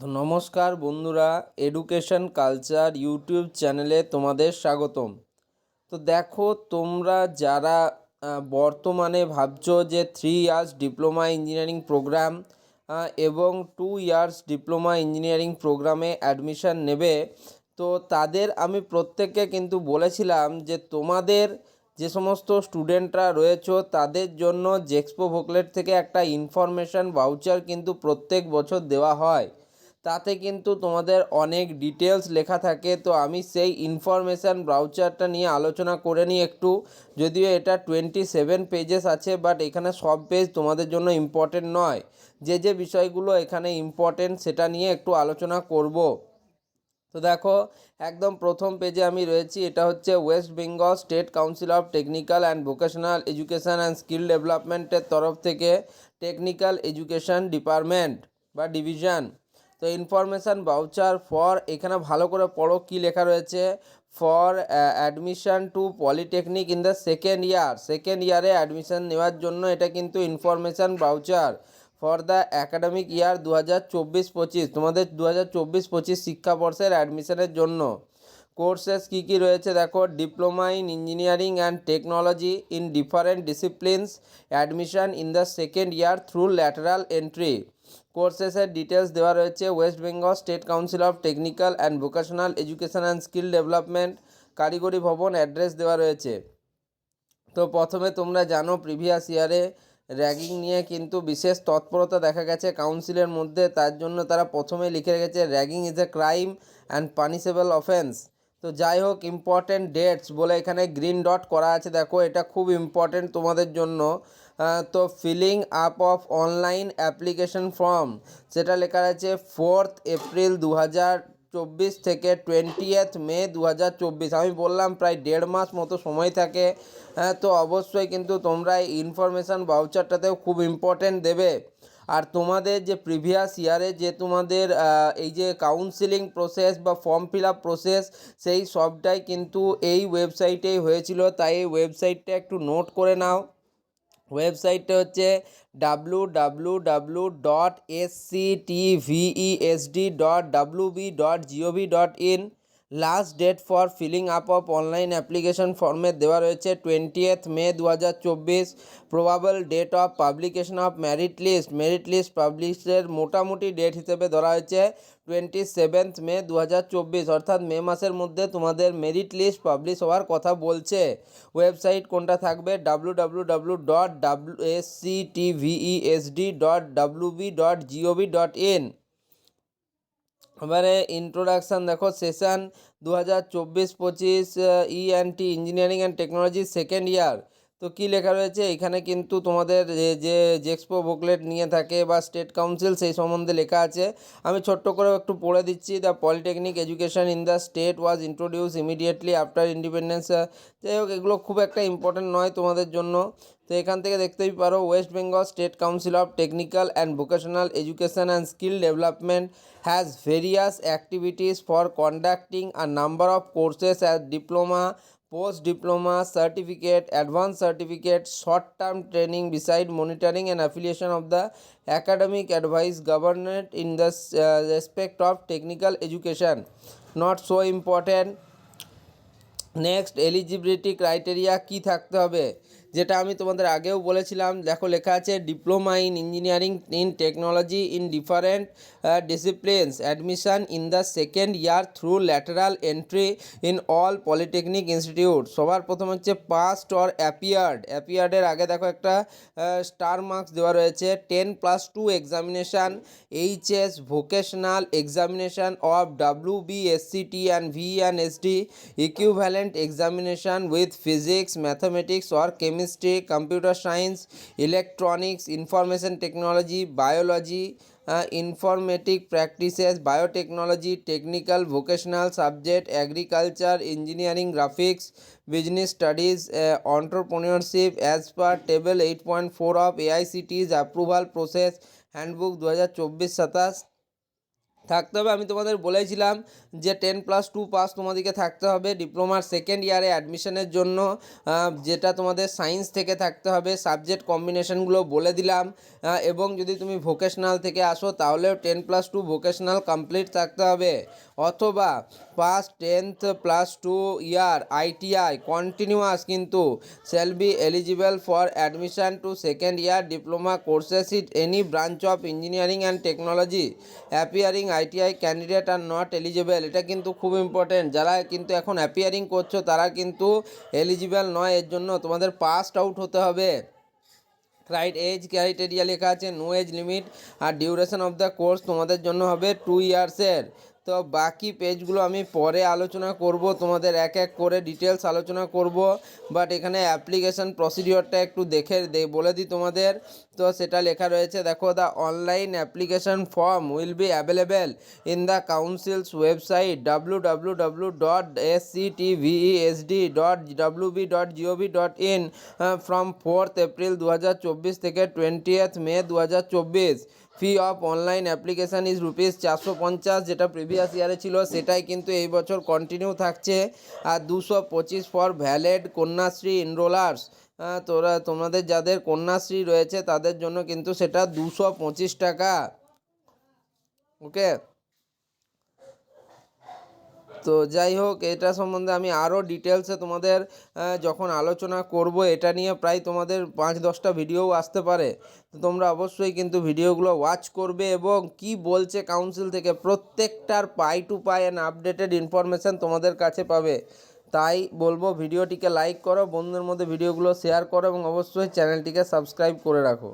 নমস্কার বন্ধুরা education culture YouTube চ্যানেলে তোমাদের স্বাগতম। তো দেখো, তোমরা যারা বর্তমানে ভাবছ যে three years diploma engineering programme এবং টু ইয়ার্স ডিপ্লোমা ইঞ্জিনিয়ারিং প্রোগ্রামে অ্যাডমিশন নেবে, তো তাদের আমি প্রত্যেককে কিন্তু বলেছিলাম যে তোমাদের যে সমস্ত স্টুডেন্টরা রয়েছো, তাদের জন্য জেক্সপো ভোকলেট থেকে একটা ইনফরমেশান ভাউচার কিন্তু প্রত্যেক বছর দেওয়া হয়। তাতে কিন্তু তোমাদের অনেক ডিটেলস লেখা থাকে। তো আমি সেই ইনফরমেশান ব্রাউচারটা নিয়ে আলোচনা করে নিই একটু। যদিও এটা টোয়েন্টি সেভেন পেজেস আছে বাট এখানে সব পেজ তোমাদের জন্য ইম্পর্টেন্ট নয়। যে যে বিষয়গুলো এখানে ইম্পর্টেন্ট সেটা নিয়ে একটু আলোচনা করব। তো দেখো, একদম প্রথম পেজে আমি রয়েছি। এটা হচ্ছে West Bengal state council of technical and vocational education and skill ডেভেলপমেন্টের তরফ থেকে টেকনিক্যাল এডুকেশন ডিপার্টমেন্ট বা ডিভিশন তো ইনফরমেশান ভাউচার ফর এখানে ভালো করে পড়ো কি লেখা রয়েছে। For admission to polytechnic in the second year second ইয়ারে অ্যাডমিশান নেওয়ার জন্য এটা কিন্তু information voucher for the academic year দু হাজার চব্বিশ পঁচিশ। তোমাদের দু হাজার চব্বিশ পঁচিশ শিক্ষাবর্ষের অ্যাডমিশানের জন্য। কোর্সেস কী কী রয়েছে? দেখো, diploma in engineering and technology in different disciplines, admission in the second year through lateral entry. কোর্সেসের details দেওয়া রয়েছে West Bengal state council of technical and vocational education and skill development Karigari Bhavan address দেওয়া রয়েছে। তো প্রথমে তোমরা জানো, previous ইয়ারে ragging নিয়ে কিন্তু বিশেষ তৎপরতা দেখা গেছে কাউন্সিলের মধ্যে। তার জন্য তারা প্রথমে লিখে রেখেছে, ragging is a crime and punishable offence. তো যাই হোক ইম্পর্টেন্ট ডেটস বলে এখানে গ্রিন ডট করা আছে। দেখো, এটা খুব ইম্পর্টেন্ট তোমাদের জন্য। তো filling up of online application form সেটা লেখা আছে ফোর্থ এপ্রিল দু চব্বিশ থেকে টোয়েন্টিয়েথ মে দু হাজার চব্বিশ। আমি বললাম, প্রায় দেড় মাস মতো সময় থাকে। হ্যাঁ তো অবশ্যই কিন্তু তোমরা এই ইনফরমেশান ভাউচারটাতেও খুব ইম্পর্টেন্ট দেবে। আর তোমাদের যে প্রিভিয়াস ইয়ারে যে তোমাদের এই যে কাউন্সিলিং প্রসেস বা ফর্ম ফিল আপ প্রসেস সেই সবটাই কিন্তু এই ওয়েবসাইটেই হয়েছিল। তাই এই ওয়েবসাইটটা একটু নোট করে নাও। ওয়েবসাইটটা হচ্ছে W W W dot S C T VESD dot W B dot GOV dot in last date for filling up of online application ফর্মে দেওয়া রয়েছে টোয়েন্টিয়েথ মে দু হাজার চব্বিশ। Probable date of publication of merit list merit list পাবলিশের মোটামুটি date হিসেবে ধরা হয়েছে টোয়েন্টি সেভেন্থ মে দু হাজার চব্বিশ। অর্থাৎ মে মাসের মধ্যে তোমাদের মেরিট লিস্ট পাবলিশ হওয়ার কথা বলছে। ওয়েবসাইট কোনটা থাকবে? W W W dot W S C T VESD dot W B dot GOV dot in এবারে ইন্ট্রোডাকশান দেখো সেশন দু হাজার চব্বিশ পঁচিশ E and T engineering and technology second year তো কী লেখা রয়েছে? এখানে কিন্তু তোমাদের যে- জেক্সপো বুকলেট নিয়ে থাকে বা স্টেট কাউন্সিল সেই সম্বন্ধে লেখা আছে। আমি ছোট্ট করে একটু পড়ে দিচ্ছি। The polytechnic education in the state was introduce immediately after independence যাই হোক, এগুলো খুব একটা ইম্পর্টেন্ট নয় তোমাদের জন্য। তো এখান থেকে দেখতেই পারো West Bengal state council of technical and vocational education and skill development has various activities for conducting a number of courses as diploma post diploma certificate advance certificate short term training beside monitoring and affiliation of the academic advice government in the respect of technical education not so important next eligibility criteria কী থাকতে হবে? যেটা আমি তোমাদের আগেও বলেছিলাম, দেখো লেখা আছে diploma in engineering in technology in different disciplines admission in the second year through lateral entry in all polytechnic institute সবার প্রথম হচ্ছে পাস্ট অর অ্যাপিয়ার্ড অ্যাপিয়ার্ডের আগে দেখো একটা স্টার মার্কস দেওয়া রয়েছে ten plus two examination HS vocational examination of W B S C T and V and S D equivalent examination with physics examination or physics mathematics or chemistry computer science electronics information technology biology uh, informatic practices biotechnology technical vocational subject agriculture engineering graphics business studies uh, entrepreneurship as per table 8.4 of AICT's approval process handbook 2024 27 থাকতে হবে। আমি তোমাদের বলেছিলাম যে ten plus two pass তোমাদেরকে থাকতে হবে ডিপ্লোমার second ইয়ারে অ্যাডমিশনের জন্য। যেটা তোমাদের সায়েন্স থেকে থাকতে হবে, সাবজেক্ট কম্বিনেশনগুলো বলে দিলাম। এবং যদি তুমি ভোকেশনাল থেকে আসো, তাহলেও ten plus two vocational complete থাকতে হবে। অথবা pass tenth plus two year ITI continuous কিন্তু shall be eligible for admission to second year diploma courses it any branch of engineering and technology appearing ITI candidate are not eligible এটা কিন্তু খুব important যারা কিন্তু এখন appearing করছ, তারা কিন্তু এলিজিবল নয়, এর জন্য তোমাদের পাস্ট আউট হতে হবে। রাইট এজ ক্রাইটেরিয়া লেখা আছে নো এজ লিমিট আর ডিউরেশন অফ দ্য কোর্স তোমাদের জন্য হবে টু ইয়ার্সের তো বাকি পেজগুলো আমি পরে আলোচনা করব, তোমাদের এক এক করে ডিটেলস আলোচনা করব বাট এখানে অ্যাপ্লিকেশন প্রসিডিওরটা একটু দেখে বলে দিই তোমাদের। তো সেটা লেখা রয়েছে, দেখো the online application form will be available in the council's website W W W dot S C T VESD dot W B dot GOV dot in from fourth April দু হাজার চব্বিশ থেকে টোয়েন্টিয়েথ মে দু হাজার চব্বিশ fee of online application is rupees চারশো পঞ্চাশ, যেটা প্রিভিয়াস ইয়ারে ছিল, সেটাই কিন্তু এই বছর কন্টিনিউ থাকছে। আর দুশো পঁচিশ ফর ভ্যালেড কন্যাশ্রী এনরোলার্স তোরা, তোমাদের যাদের কন্যাশ্রী রয়েছে, তাদের জন্য কিন্তু সেটা দুশো পঁচিশ টাকা। ওকে তো যাই হোক, এটা সম্বন্ধে আমি আরও ডিটেলসে তোমাদের যখন আলোচনা করব, এটা নিয়ে প্রায় তোমাদের পাঁচ দশটা ভিডিও আসতে পারে। তোমরা অবশ্যই কিন্তু ভিডিওগুলো ওয়াচ করবে এবং কি বলছে কাউন্সিল থেকে প্রত্যেকটার pie to pie and updated information তোমাদের কাছে পাবে। তাই বলব ভিডিওটিকে লাইক করো, বন্ধুদের মধ্যে ভিডিওগুলো শেয়ার করো এবং অবশ্যই চ্যানেলটিকে সাবস্ক্রাইব করে রাখো।